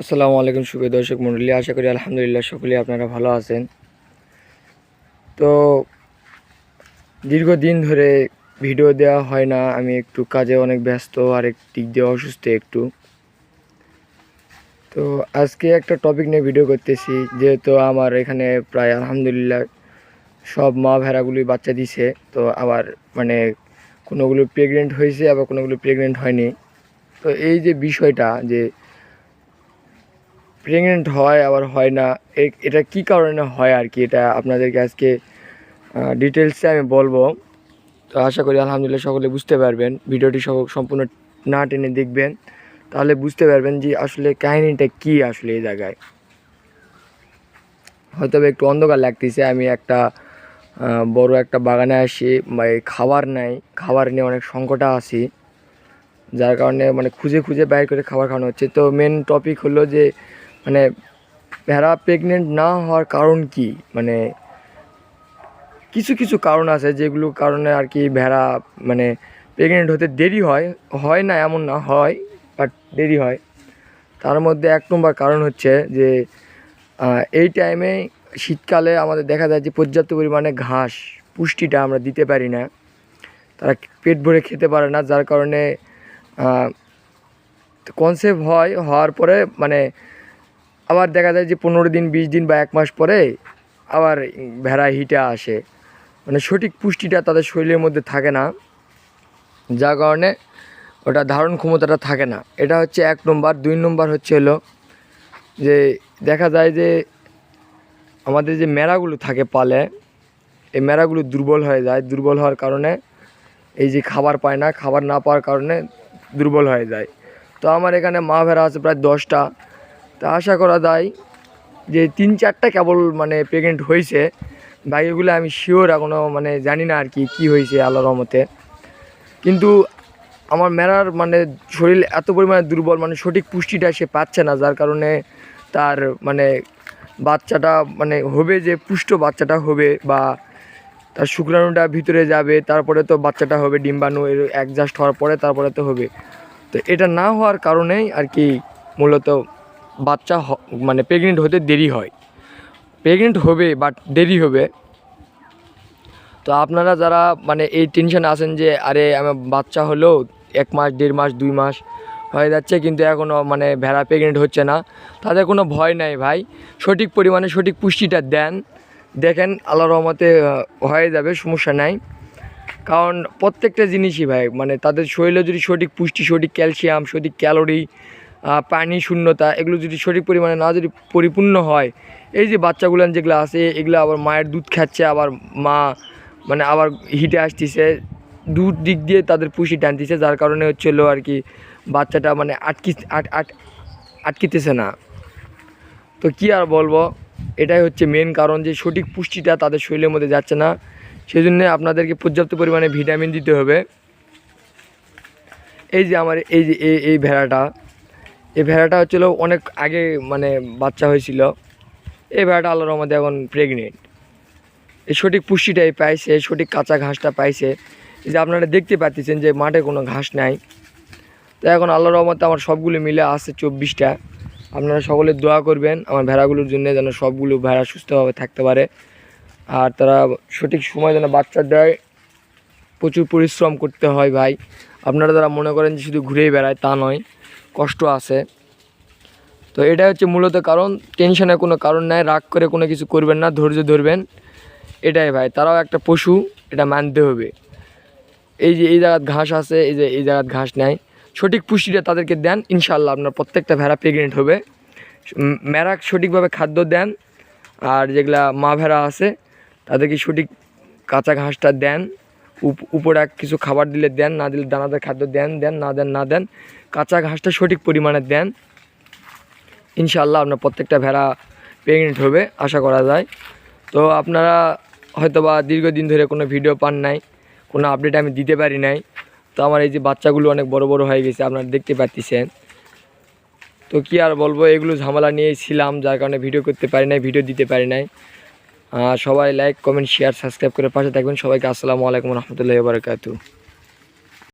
আসসালামু আলাইকুম শুভ দর্শক মণ্ডলী। আশা করি আলহামদুলিল্লাহ সকলেই আপনারা ভালো আছেন। তো দীর্ঘদিন ধরে ভিডিও দেওয়া হয় না, আমি একটু কাজে অনেক ব্যস্ত আর এক দিক দিয়ে অসুস্থ একটু। তো আজকে একটা টপিক নিয়ে ভিডিও করতেছি, যেহেতু আমার এখানে প্রায় আলহামদুলিল্লাহ সব মা ভেড়াগুলি বাচ্চা দিছে, তো আবার মানে কোনোগুলো প্রেগনেন্ট হয়েছে, আবার কোনোগুলো প্রেগনেন্ট হয়নি। তো এই যে বিষয়টা, যে প্রেগনেন্ট হয়, আবার হয় না এটা কি কারণে হয় আর কি এটা আপনাদেরকে আজকে ডিটেলসে আমি বলব। তো আশা করি আলহামদুলিল্লাহ সকলে বুঝতে পারবেন। ভিডিওটি সব, সম্পূর্ণ না টেনে দেখবেন। তাহলে বুঝতে পারবেন যে আসলে কাহিনীটা কি আসলে এই জায়গায়। হয়তো একটু অন্ধকার লাগতেছে, আমি একটা বড় একটা বাগানে আসি, বা খাবার নাই, খাবার নিয়ে অনেক সংকটে আছি। যার কারণে মানে খুঁজে খুঁজে বাইর করে খাবার খাওয়ানো হচ্ছে। তো মেন টপিক হলো যে মানে ভেড়া প্রেগনেন্ট না হওয়ার কারণ কি? মানে কিছু কিছু কারণ আছে যেগুলো কারণে আর কি ভেড়া মানে প্রেগনেন্ট হতে দেরি হয় হয় না এমন না, হয় বাট দেরি হয়। তার মধ্যে এক নম্বর কারণ হচ্ছে যে এই টাইমে শীতকালে আমাদের দেখা যায় যে পর্যাপ্ত পরিমাণে ঘাস, পুষ্টিটা আমরা দিতে পারি না। তারা পেট ভরে খেতে পারে না, যার কারণে কনসেপ্ট হয়, হওয়ার পরে মানে আবার দেখা যায় যে পনেরো দিন, বিশ দিন বা এক মাস পরে আবার ভেড়া হিটে আসে। মানে সঠিক পুষ্টিটা তাদের শরীরের মধ্যে থাকে না, যার কারণে ওটা ধারণ ক্ষমতাটা থাকে না। এটা হচ্ছে এক নম্বর। দুই নম্বর হচ্ছে হলো যে দেখা যায় যে আমাদের যে মেরাগুলো থাকে পালে, এই মেরাগুলো দুর্বল হয়ে যায়। দুর্বল হওয়ার কারণে এই যে খাবার পায় না, খাবার না পাওয়ার কারণে দুর্বল হয়ে যায়। তো আমার এখানে মা ভেড়া আছে প্রায় দশটা। তা আশা করা যায় যে তিন চারটা কেবল মানে প্রেগনেন্ট হয়েছে। বাকিগুলো আমি শিওর এখনও মানে জানি না আর কি, কী হয়েছে আল্লাহ রহমতে। কিন্তু আমার মেরার মানে শরীর এত পরিমাণে দুর্বল মানে সঠিক পুষ্টিটা সে পাচ্ছে না, যার কারণে তার মানে বাচ্চাটা মানে হবে যে পুষ্ট বাচ্চাটা হবে বা তার শুক্রাণুটা ভিতরে যাবে, তারপরে তো বাচ্চাটা হবে ডিম্বাণু, এর অ্যাডজাস্ট হওয়ার পরে তারপরে তো হবে। তো এটা না হওয়ার কারণেই আর কি মূলত বাচ্চা মানে প্রেগনেন্ট হতে দেরি হয়। প্রেগনেন্ট হবে বাট দেরি হবে। তো আপনারা যারা মানে এই টেনশনে আছেন যে, আরে আমার বাচ্চা হলো, এক মাস, দেড় মাস, দুই মাস হয়ে যাচ্ছে, কিন্তু এখনও মানে ভেড়া প্রেগনেন্ট হচ্ছে না, তাদের কোনো ভয় নাই ভাই। সঠিক পরিমাণে সঠিক পুষ্টিটা দেন। দেখেন আল্লাহ রহমতে হয়ে যাবে, সমস্যা নাই। কারণ প্রত্যেকটা জিনিসই ভাই মানে তাদের শরীরে যদি সঠিক পুষ্টি, সঠিক ক্যালসিয়াম, সঠিক ক্যালোরি পানি, শূন্যতা, এগুলো যদি সঠিক পরিমাণে না যদি পরিপূর্ণ হয়, এই যে বাচ্চাগুলো যেগুলো আছে, এগুলো আবার মায়ের দুধ খাচ্ছে, আবার মা মানে আবার হিটে আসতেছে, দুধ দিক দিয়ে তাদের পুষ্টি টানতেছে, যার কারণে হচ্ছে হচ্ছিল আর কি বাচ্চাটা মানে আটকি, আট আট, আটকিতেছে না। তো কী আর বলব, এটাই হচ্ছে মেন কারণ যে সঠিক পুষ্টিটা তাদের শরীরের মধ্যে যাচ্ছে না। সেই জন্য আপনাদেরকে পর্যাপ্ত পরিমাণে ভিটামিন দিতে হবে। এই যে আমার, এই যে এই ভেড়াটা এই ভেড়াটা হচ্ছিল অনেক আগে মানে বাচ্চা হয়েছিল। এই ভেড়াটা আল্লাহর রহমতে এখন প্রেগনেন্ট এই সঠিক পুষ্টিটাই পাইছে, সঠিক কাঁচা ঘাসটা পাইছে। যে আপনারা দেখতে পাচ্ছেন যে মাঠে কোনো ঘাস নাই। তো এখন আল্লাহর রহমতে আমার সবগুলো মিলে আছে চব্বিশটা। আপনারা সকলে দোয়া করবেন আমার ভেড়াগুলোর জন্য যেন সবগুলো ভেড়া সুস্থভাবে থাকতে পারে। আর তারা সঠিক সময় যেন বাচ্চা দেয়। প্রচুর পরিশ্রম করতে হয় ভাই। আপনারা তারা মনে করেন যে শুধু ঘুরেই বেড়ায় তা নয় কষ্ট আছে। তো এটা হচ্ছে মূলত কারণ টেনশনের কোনো কারণ নাই রাগ করে কোনো কিছু করবেন না ধৈর্য ধরবেন। এটাই ভাই তারাও একটা পশু এটা মানতে হবে। এই যে এই জায়গার ঘাস আছে এই যে এই জায়গার ঘাস নেয় সঠিক পুষ্টিটা তাদেরকে দেন ইনশাল্লাহ আপনার প্রত্যেকটা ভেড়া প্রেগনেন্ট হবে। উম, মেরা সঠিকভাবে খাদ্য দেন আর যেগুলা মা ভেড়া আছে তাদেরকে সঠিক কাঁচা ঘাসটা দেন। উপরে কিছু খাবার দিলে দেন, না দিলে দানাদার খাদ্য দেন দেন, না দেন না দেন, কাঁচা ঘাসটা সঠিক পরিমাণে দেন। ইনশাল্লাহ আপনার প্রত্যেকটা ভেড়া প্রেগনেন্ট হবে, আশা করা যায়। তো আপনারা হয়তোবা দীর্ঘদিন ধরে কোনো ভিডিও পান নাই, কোনো আপডেট আমি দিতে পারি নাই। তো আমার এই যে বাচ্চাগুলো অনেক বড় বড় হয়ে গেছে, আপনারা দেখতে পাচ্ছেন। তো কি আর বলব, এগুলো ঝামেলা নিয়েই ছিলাম, যার কারণে ভিডিও করতে পারি নাই ভিডিও দিতে পারি নাই। সবাই লাইক কমেন্ট শেয়ার সাবস্ক্রাইব করে পাশে থাকবেন। সবাইকে আসসালামু আলাইকুম রহমতুল্লাহ বারকাতু